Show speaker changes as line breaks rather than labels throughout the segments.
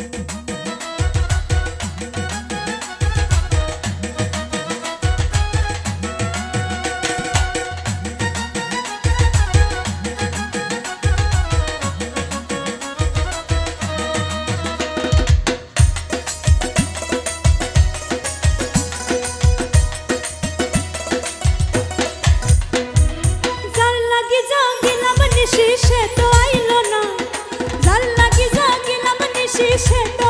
Mm-hmm. শেষে তো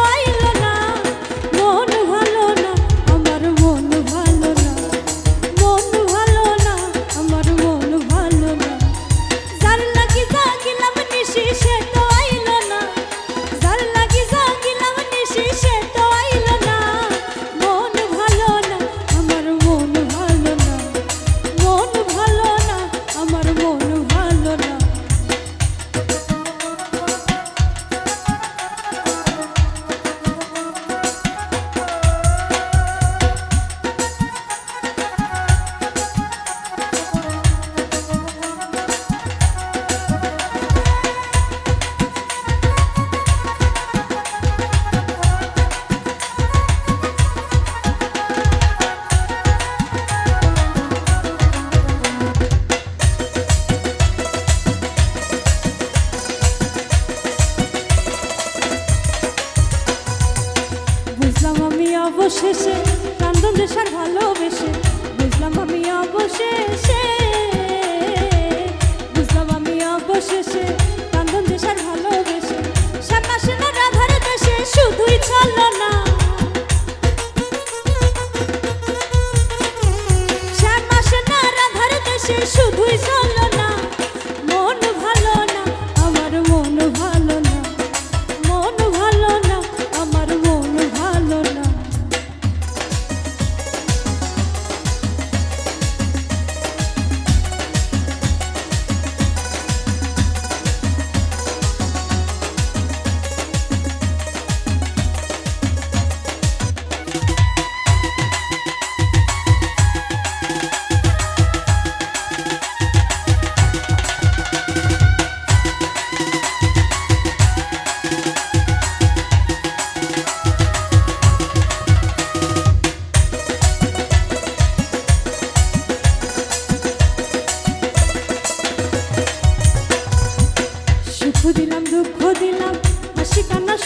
অবশেষে প্রাণ সার ভালোবেসে বুঝলাম আমি অবশেষে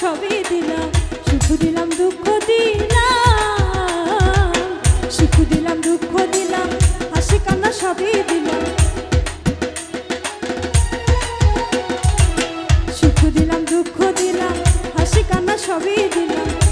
সবই দিলাম, সুখ দিলাম, দুঃখ দিলাম, সুখ দিলাম, দুঃখ দিলাম, হাসি কান্না সবই দিলাম। সুখ দিলাম, দুঃখ দিলাম, হাসি কান্না সবই দিলাম।